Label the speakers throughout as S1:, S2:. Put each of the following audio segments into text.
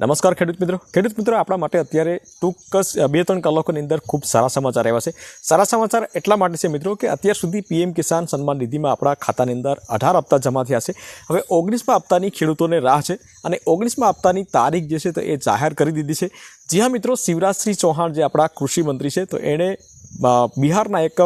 S1: નમસ્કાર ખેડૂત મિત્રો. ખેડૂત મિત્રો, આપણા માટે અત્યારે ટૂંક બે ત્રણ કલાકોની અંદર ખૂબ સારા સમાચાર આવ્યા છે. સારા સમાચાર એટલા માટે છે મિત્રો કે અત્યાર સુધી પીએમ કિસાન સન્માન નિધિમાં આપણા ખાતાની અંદર અઢાર હપ્તા જમા થયા છે. હવે ઓગણીસમાં હપ્તાની ખેડૂતોને રાહ છે અને ઓગણીસમાં હપ્તાની તારીખ જે છે તો એ જાહેર કરી દીધી છે. જી હા મિત્રો, શિવરાજસિંહ ચૌહાણ જે આપણા કૃષિ મંત્રી છે તો એણે બિહારના એક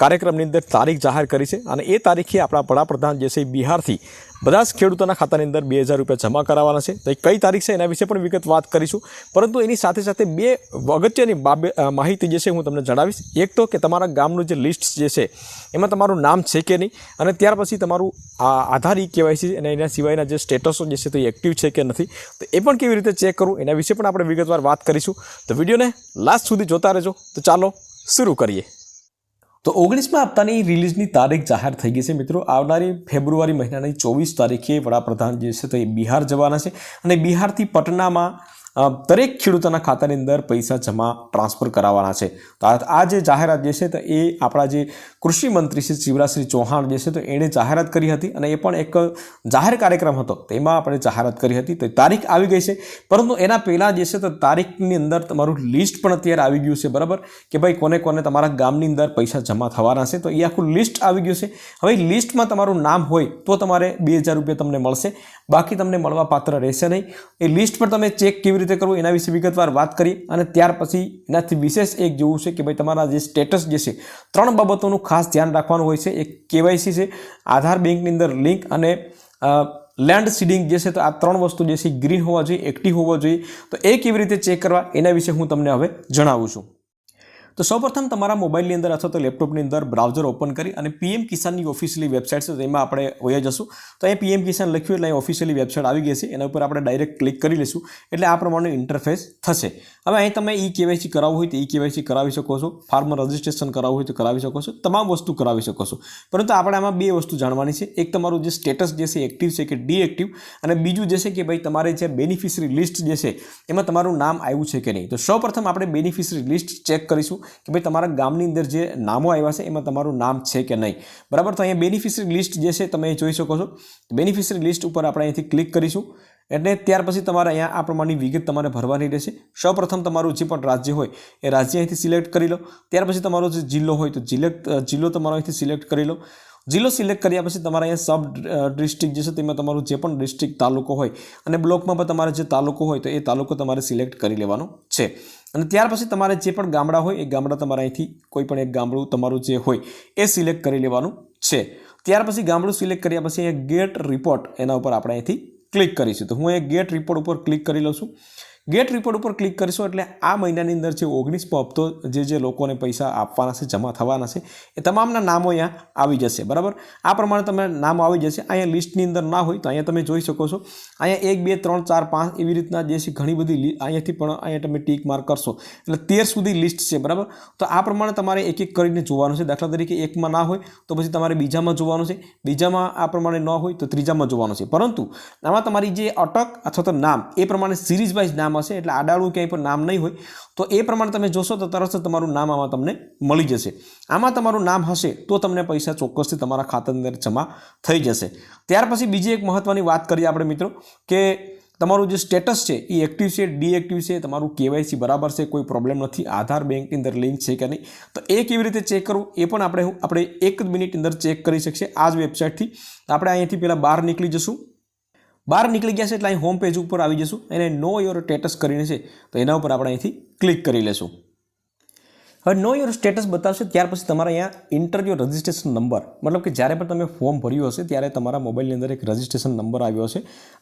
S1: કાર્યક્રમની અંદર તારીખ જાહેર કરી છે અને એ તારીખે આપણા વડાપ્રધાન જે છે બિહારથી બધા જ ખેડૂતોના ખાતાની અંદર બે હજાર રૂપિયા જમા કરાવવાના છે. તો એ કઈ તારીખ છે એના વિશે પણ વિગત વાત કરીશું. પરંતુ એની સાથે સાથે બે અગત્યની બાબે માહિતી જે છે હું તમને જણાવીશ. એક તો કે તમારા ગામનું જે લિસ્ટ જે છે એમાં તમારું નામ છે કે નહીં અને ત્યાર પછી તમારું આ આધાર ઈ કેવાયસી અને એના સિવાયના જે સ્ટેટસો જે છે તો એ એક્ટિવ છે કે નથી. તો એ પણ કેવી રીતે ચેક કરવું એના વિશે પણ આપણે વિગતવાર વાત કરીશું. તો વિડીયોને લાસ્ટ સુધી જોતા રહેજો. તો ચાલો શરૂ કરીએ. તો ઓગણીસમાં હપ્તાની રિલીઝની તારીખ જાહેર થઈ ગઈ છે મિત્રો. આવનારી ફેબ્રુઆરી મહિનાની ચોવીસ તારીખે વડાપ્રધાન જે છે તો એ બિહાર જવાના છે અને બિહારથી પટનામાં દરેક ખેડૂતોના ખાતાની અંદર પૈસા જમા, ટ્રાન્સફર કરાવવાના છે. તો આ જે જાહેરાત જે છે તો એ આપણા જે કૃષિ મંત્રી શ્રી શિવરાજસિંહ ચૌહાણ જે છે તો એણે જાહેરાત કરી હતી અને એ પણ એક જાહેર કાર્યક્રમ હતો. તેમાં આપણે જાહેરાત કરી હતી. તો તારીખ આવી ગઈ છે. પરંતુ એના પહેલાં જે છે તો તારીખની અંદર તમારું લિસ્ટ પણ અત્યારે આવી ગયું છે. બરાબર? કે ભાઈ કોને કોને તમારા ગામની અંદર પૈસા જમા થવાના છે. તો એ આખું લિસ્ટ આવી ગયું છે. હવે લિસ્ટમાં તમારું નામ હોય તો તમારે બે હજાર રૂપિયા તમને મળશે. બાકી તમને મળવા પાત્ર રહેશે નહીં. એ લિસ્ટ પર તમે ચેક કેવી રીતે કરવું એના વિશે વિગતવાર વાત કરી અને ત્યાર પછી એનાથી વિશેષ એક જોવું છે કે ભાઈ તમારા જે સ્ટેટસ જે છે, ત્રણ બાબતોનું ખાસ ધ્યાન રાખવાનું હોય છે. એક કેવાયસી છે, આધાર બેંકની અંદર લિંક અને લેન્ડ સીડિંગ જે છે તો આ ત્રણ વસ્તુ જે છે ગ્રીન હોવા જોઈએ એક્ટિવ હોવા જોઈએ. તો એ કેવી રીતે ચેક કરવા એના વિશે હું તમને હવે જણાવું છું. તો સૌપ્રથમ તમારા મોબાઈલની અંદર અથવા તો લેપટોપની અંદર બ્રાઉઝર ઓપન કરી અને પીએમ કિસાનની ઓફિશિયલી વેબસાઇટ છે તેમાં આપણે વયા જશું. તો અહીં પીએમ કિસાન લખ્યું એટલે અહીં ઓફિશિયલી વેબસાઇટ આવી ગઈ છે. એના ઉપર આપણે ડાયરેક્ટ ક્લિક કરી લઈશું. એટલે આ પ્રમાણે ઇન્ટરફેસ થશે. હવે અહીં તમે ઈ કેવાયસી કરાવવું હોય તો ઈ કેવાયસી કરાવી શકો છો. ફાર્મર રજિસ્ટ્રેશન કરાવવું હોય તો કરાવી શકો છો. તમામ વસ્તુ કરાવી શકો છો. પરંતુ આપણે આમાં બે વસ્તુ જાણવાની છે. એક તમારું જે સ્ટેટસ જે છે એક્ટિવ છે કે ડીએક્ટિવ અને બીજું જે છે કે ભાઈ તમારે જે બેનિફિશરી લિસ્ટ જે છે એમાં તમારું નામ આવ્યું છે કે નહીં. તો સૌપ્રથમ આપણે બેનિફિશરી લિસ્ટ ચેક કરીશું. કે ભાઈ તમારા ગામની અંદર જે નામો આવ્યા છે, એમાં તમારું નામ છે કે નહીં? બરાબર? તો અહીંયા બેનિફિશરી લિસ્ટ જે છે, તમે જોઈ શકો છો. બેનિફિશરી લિસ્ટ ઉપર આપણે અહીંથી ક્લિક કરીશું. એટલે ત્યાર પછી તમારે અહીંયા આ પ્રમાણની વિગત તમારે ભરવાની રહેશે. સૌપ્રથમ તમારું જે પણ રાજ્ય હોય, એ રાજ્ય અહીંથી સિલેક્ટ કરી લો. ત્યાર પછી તમારો જે જિલ્લો હોય, તો જિલ્લેક્ટ જિલ્લો તમારો અહીંથી સિલેક્ટ કરી લો. જિલ્લો સિલેક્ટ કર્યા પછી તમારે અહીંયા સબ ડિસ્ટ્રિક્ટ જે છે, તેમાં તમારું જે પણ ડિસ્ટ્રિક્ટ તાલુકો હોય અને બ્લોકમાં પણ તમારે જે તાલુકો હોય, તો એ તાલુકો તમારે સિલેક્ટ કરી લેવાનો છે. અને ત્યાર પછી તમારે જે પણ ગામડા હોય, એ ગામડા તમારે અહીંથી કોઈ પણ એક ગામડું તમારું જે હોય, એ સિલેક્ટ કરી લેવાનું છે. ત્યાર પછી ગામડું સિલેક્ટ કર્યા પછી અહીંયા ગેટ રિપોર્ટ એના ઉપર આપણે અહીંથી ક્લિક કરીશું. તો હું એ ગેટ રિપોર્ટ ઉપર ક્લિક કરી લઉં છું. ગેટ રિપોર્ટ ઉપર ક્લિક કરીશું એટલે આ મહિનાની અંદર જે ઓગણીસમો હપ્તો જે જે લોકોને પૈસા આપવાના છે, જમા થવાના છે, એ તમામના નામો અહીંયા આવી જશે, બરાબર? આ પ્રમાણે તમે નામ આવી જશે. અહીંયા લિસ્ટની અંદર ના હોય તો અહીંયા તમે જોઈ શકો છો. અહીંયા એક, બે, ત્રણ, ચાર, પાંચ એવી રીતના જે છે ઘણી બધી અહીંયાથી પણ અહીંયા તમે ટીક માર્ક કરશો. એટલે તેર સુધી લિસ્ટ છે, બરાબર? તો આ પ્રમાણે તમારે એક એક કરીને જોવાનું છે. દાખલા તરીકે એકમાં ના હોય તો પછી તમારે બીજામાં જોવાનું છે. બીજામાં આ પ્રમાણે ન હોય તો ત્રીજામાં જોવાનું છે. પરંતુ આમાં તમારી જે અટક અથવા તો નામ, એ પ્રમાણે સિરીઝ વાઇઝ નામ હશે એટલે આડાળું ક્યાંય પણ નામ નહીં હોય, તો એ પ્રમાણે તમે જોશો તો તરત જ તમારું નામ આમાં તમને મળી જશે. આમાં તમારું નામ હશે તો તમને પૈસા ચોક્કસથી તમારા ખાતાની અંદર જમા થઈ જશે. ત્યાર પછી બીજી એક મહત્ત્વની વાત કરીએ આપણે મિત્રો, કે તમારું જે સ્ટેટસ છે એ એક્ટિવ છે ડીએક્ટિવ છે, તમારું કેવાયસી બરાબર છે, કોઈ પ્રોબ્લેમ નથી, આધાર બેંકની અંદર લિંક છે કે નહીં, તો એ કેવી રીતે ચેક કરવું એ પણ આપણે આપણે એક જ મિનિટની અંદર ચેક કરી શકીએ. આ જ વેબસાઇટથી આપણે અહીંયાથી પહેલાં બહાર નીકળી જશું. બહાર નીકળી ગયા છે એટલે અહીં હોમ પેજ ઉપર આવી જશું. એને નો યોર સ્ટેટસ કરીને છે. તો એના ઉપર આપણે અહીંથી ક્લિક કરી લેશું. હવે નો યોર સ્ટેટસ બતાવશે, ત્યાર પછી તમારા અહીંયા ઇન્ટરવ્યુ રજિસ્ટ્રેશન નંબર મતલબ કે જ્યારે પણ તમે ફોર્મ ભર્યું હશે, ત્યારે તમારા મોબાઈલની અંદર એક રજિસ્ટ્રેશન નંબર આવ્યો હશે.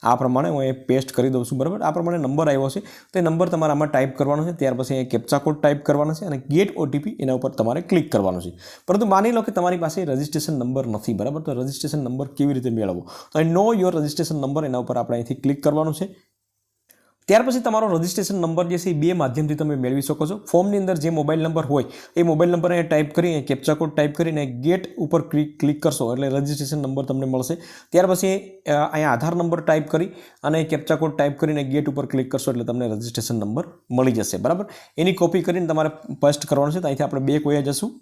S1: આ પ્રમાણે હું એ પેસ્ટ કરી દઉં છું, બરાબર? આ પ્રમાણે નંબર આવ્યો છે તો એ નંબર તમારે આમાં ટાઈપ કરવાનો છે, ત્યાર પછી અહીંયા કેપ્ચા કોડ ટાઈપ કરવાનો છે અને ગેટ ઓટીપી એના ઉપર તમારે ક્લિક કરવાનું છે. પરંતુ માની લો કે તમારી પાસે રજિસ્ટ્રેશન નંબર નથી, બરાબર? તો રજિસ્ટ્રેશન નંબર કેવી રીતે મેળવવો? તો નો યોર રજિસ્ટ્રેશન નંબર એના ઉપર આપણે અહીંથી ક્લિક કરવાનું છે. ત્યાર પછી તમારો રજિસ્ટ્રેશન નંબર જે છે એ બે માધ્યમથી તમે મેળવી શકો છો. ફોર્મની અંદર જે મોબાઈલ નંબર હોય, એ મોબાઈલ નંબર અહીંયા ટાઈપ કરી કેપ્ચા કોડ ટાઈપ કરીને ગેટ ઉપર ક્લિક ક્લિક કરશો એટલે રજિસ્ટ્રેશન નંબર તમને મળશે. ત્યાર પછી અહીંયા આધાર નંબર ટાઈપ કરી અને કેપ્ચા કોડ ટાઈપ કરીને ગેટ ઉપર ક્લિક કરશો એટલે તમને રજિસ્ટ્રેશન નંબર મળી જશે. બરાબર? એની કોપી કરીને તમારે પેસ્ટ કરવાનો છે. તો અહીંથી આપણે બે કોયા જશું.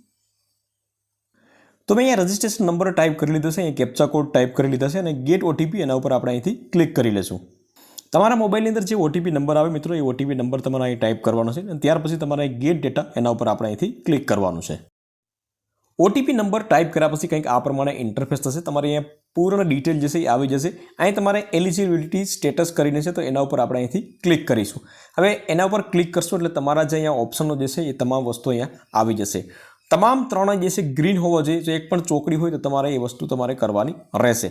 S1: તો મેં અહીંયા રજિસ્ટ્રેશન નંબર ટાઈપ કરી લીધો છે. અહીંયા કેપ્ચા કોડ ટાઈપ કરી લીધા છે અને ગેટ ઓટીપી એના ઉપર આપણે અહીંથી ક્લિક કરી લેશું. તમારા મોબાઈલની અંદર જે ઓટીપી નંબર આવે મિત્રો, એ ઓટીપી નંબર તમારે અહીં ટાઈપ કરવાનો છે અને ત્યાર પછી તમારે ગેટ ડેટા એના ઉપર આપણે અહીંથી ક્લિક કરવાનું છે. ઓટીપી નંબર ટાઈપ કર્યા પછી કંઈક આ પ્રમાણે ઇન્ટરફેસ થશે. તમારે અહીંયા પૂર્ણ ડિટેલ જે છે એ આવી જશે. અહીં તમારે એલિજિબિલિટી સ્ટેટસ કરીને છે તો એના ઉપર આપણે અહીંથી ક્લિક કરીશું. હવે એના ઉપર ક્લિક કરશું એટલે તમારા જે અહીંયા ઓપ્શનો જે છે એ તમામ વસ્તુ અહીંયા આવી જશે. તમામ ત્રણ જે છે ગ્રીન હોવો જોઈએ. જો એક પણ ચોકડી હોય તો તમારે એ વસ્તુ તમારે કરવાની રહેશે.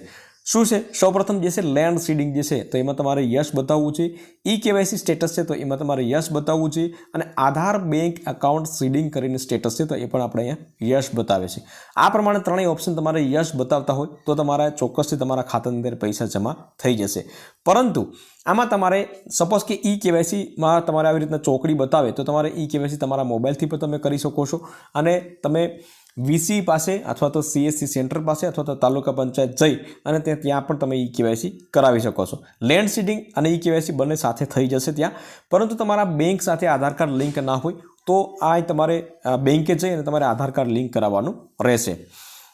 S1: શું છે? સૌપ્રથમ જે છે લેન્ડ સીડિંગ જે છે, તો એમાં તમારે યસ બતાવવું છે. ઈ કેવાયસી સ્ટેટસ છે, તો એમાં તમારે યસ બતાવવું છે. અને આધાર બેંક એકાઉન્ટ સીડિંગ કરીને સ્ટેટસ છે, તો એ પણ આપણે અહીંયા યસ બતાવે છે. આ પ્રમાણે ત્રણેય ઓપ્શન તમારે યસ બતાવતા હોય, તો તમારા ચોક્કસથી તમારા ખાતાની અંદર પૈસા જમા થઈ જશે. પરંતુ આમાં તમારે સપોઝ કે ઈ કેવાયસીમાં તમારે આવી રીતના ચોકડી બતાવે, તો તમારે ઈ કેવાયસી તમારા મોબાઈલથી પણ તમે કરી શકો છો. અને તમે વીસી પાસે અથવા તો સીએસસી સેન્ટર પાસે અથવા તો તાલુકા પંચાયત જઈ અને તે ત્યાં પણ તમે ઈ કેવાયસી કરાવી શકો છો. લેન્ડ સીડિંગ અને ઈ કેવાયસી બંને સાથે થઈ જશે ત્યાં. પરંતુ તમારા બેંક સાથે આધાર કાર્ડ લિંક ના હોય તો આ તમારે બેંકે જઈ અને તમારે આધાર કાર્ડ લિંક કરાવવાનું રહેશે.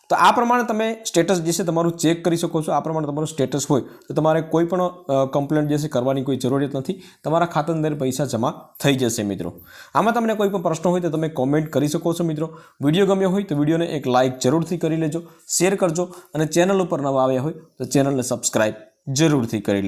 S1: તો આ પ્રમાણે તમે સ્ટેટસ જે છે તમારું ચેક કરી શકો છો. આ પ્રમાણે તમારું સ્ટેટસ હોય તો તમારે કોઈ પણ કમ્પ્લેન્ટ જે છે કરવાની કોઈ જરૂરિયાત નથી. તમારા ખાતાની અંદર પૈસા જમા થઈ જશે મિત્રો. આમાં તમને કોઈ પણ પ્રશ્ન હોય તો તમે કોમેન્ટ કરી શકો છો મિત્રો. વીડિયો ગમ્યો હોય તો વિડીયોને એક લાઇક જરૂરથી કરી લેજો, શેર કરજો અને ચેનલ ઉપર નવા આવ્યા હોય તો ચેનલને સબસ્ક્રાઇબ જરૂરથી કરી લેજો.